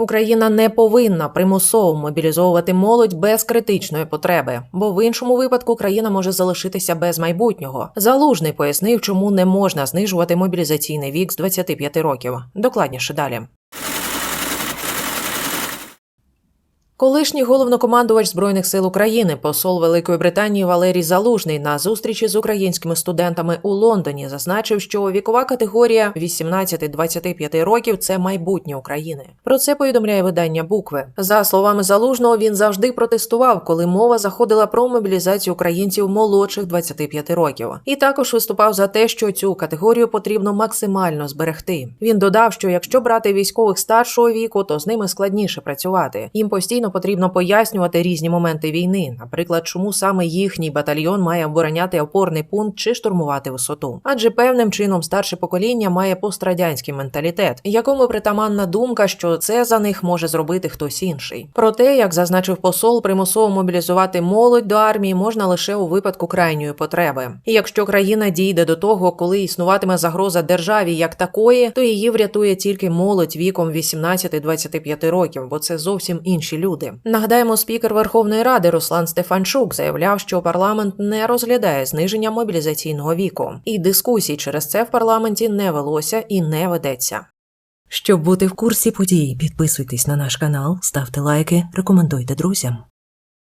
Україна не повинна примусово мобілізовувати молодь без критичної потреби, бо в іншому випадку країна може залишитися без майбутнього. Залужний пояснив, чому не можна знижувати мобілізаційний вік з 25 років. Докладніше далі. Колишній головнокомандувач збройних сил України, посол Великої Британії Валерій Залужний на зустрічі з українськими студентами у Лондоні зазначив, що вікова категорія 18-25 років це майбутнє України. Про це повідомляє видання букви. За словами Залужного, він завжди протестував, коли мова заходила про мобілізацію українців молодших 25 років, і також виступав за те, що цю категорію потрібно максимально зберегти. Він додав, що якщо брати військових старшого віку, то з ними складніше працювати. Їм постійно потрібно пояснювати різні моменти війни, наприклад, чому саме їхній батальйон має обороняти опорний пункт чи штурмувати висоту. Адже певним чином старше покоління має пострадянський менталітет, якому притаманна думка, що це за них може зробити хтось інший. Проте, як зазначив посол, примусово мобілізувати молодь до армії можна лише у випадку крайньої потреби. І якщо країна дійде до того, коли існуватиме загроза державі як такої, то її врятує тільки молодь віком 18-25 років, бо це зовсім інші люди. Нагадаємо, спікер Верховної Ради Руслан Стефанчук заявляв, що парламент не розглядає зниження мобілізаційного віку, і дискусій через це в парламенті не велося і не ведеться. Щоб бути в курсі подій, підписуйтесь на наш канал, ставте лайки, рекомендуйте друзям.